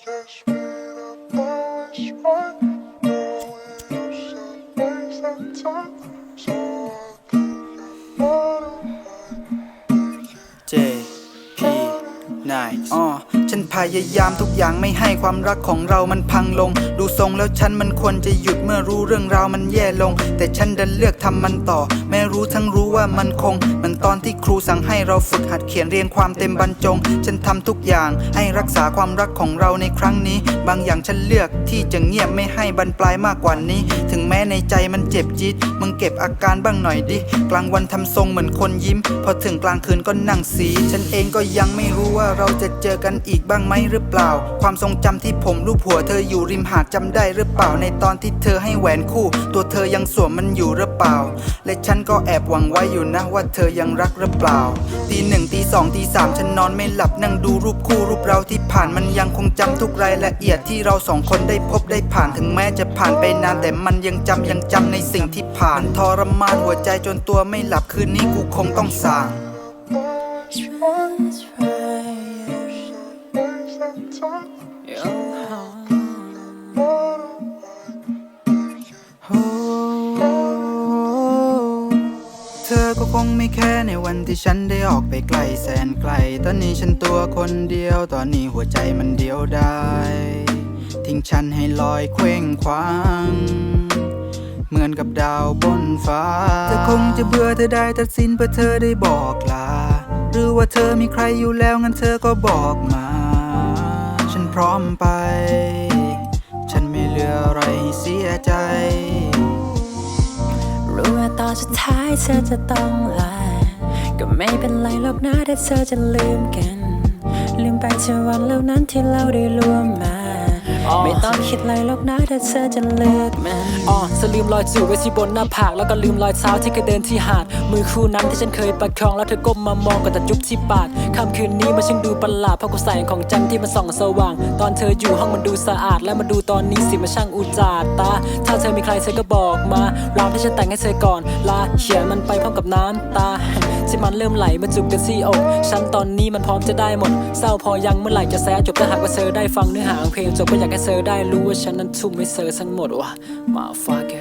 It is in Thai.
JP9 อ๋อฉันพยายามทุกอย่างไม่ให้ความรักของเรามันพังลง ดูทรงแล้วฉันมันควรจะหยุดเมื่อรู้เรื่องราวมันแย่ลง แต่ฉันดันเลือกทำมันต่อแม้รู้ทั้งรู้ว่ามันคงมือนตอนที่ครูสั่งให้เราฝึกหัดเขียนเรียงความเต็มบรรจง ฉันทำทุกอย่างให้รักษาความรักของเราในครั้งนี้ บางอย่างฉันเลือกที่จะเงียบไม่ให้บรรปลายมากกว่านี้ ถึงแม้ในใจมันเจ็บจี๊ดมึงเก็บอาการบ้างหน่อยดิ กลางวันทำทรงเหมือนคนยิ้ม พอถึงกลางคืนก็นั่งสี ฉันเองก็ยังไม่รู้ว่าเราจะเจอกันอีกบ้างไหมหรือเปล่า ความทรงจำที่ผมรูปหัวเธออยู่ริมหาดจำได้หรือเปล่าในตอนที่เธอให้แหวนคู่ ตัวเธอยังสวมมันอยู่หรือเปล่า และฉันก็แอบหวังไว้อยู่นะว่าเธอยังรักหรือเปล่า ตีหนึ่งตีสองตีสามฉันนอนไม่หลับนั่งดูรูปคู่รูปเราที่ผ่านมันยังคงจำทุกรายละเอียดที่เราสองคนได้พบได้ผ่านถึงแม้จะผ่านไปนานแต่มันยังจำยังจำในสิ่งที่ผ่านทรมานหัวใจจนตัวไม่หลับคืนนี้กูคงต้องสั่ง ธอก็คงไม่แค่ในวันที่ฉันได้ออกไปไกลแสนไกล ตอนนี้ฉันตัวคนเดียว ตอนนี้หัวใจมันเดียวได้ทิ้งฉันให้ลอยเคว้งคว้าง เหมือนกับดาวบนฟ้า เธอคงจะเบื่อเธอได้ตัดสินเพื่อเธอได้บอกลา หรือว่าเธอมีใครอยู่แล้วงั้นเธอก็บอกมา ฉันพร้อมไป ฉันไม่เหลืออะไรให้เสียใจ รู้ว่าตอนสุดท้ายเธอจะต้องลา ก็ไม่เป็นไรหรอกนะถ้าเธอจะลืมกัน ลืมไปเธอวันเหล่านั้นที่เราได้ร่วมมา ไม่ต้องคิดอะไรหรอกนะถ้าเธอจะเลิกมันอ๋อจะลืมรอยจูบไว้ที่บนหน้าผากแล้วก็ลืมรอยเท้าที่เคยเดินที่หาด มือคู่นั้นที่ฉันเคยประคองแล้วเธอก้มมามองก่อนจะจุ๊บที่ปากค่ำคืนนี้มันช่างดูประหลาดเพราะกูแสงของจันทร์ที่มันส่องสว่าง ตอนเธออยู่ห้องมันดูสะอาด และมาดูตอนนี้สิมันช่างอุจาตา ถ้าเธอมีใครเธอก็บอกมาเราที่ฉันแต่งให้เธอก่อน ลาเขียนมันไปพร้อมกับน้ำตาที่มันเริ่มไหลมาจุกกันที่อกฉันตอนนี้มันพร้อมจะได้หมดเศร้าพอยังเมื่อไหร่จะแซ่จบถ้าหากว่าเธอได้ฟังเนื้อหาของเพลงจบก็อยากให้เธอได้รู้ว่าฉันนั้นทุ่มให้เธอทั้งหมดว่ะมาฝากแก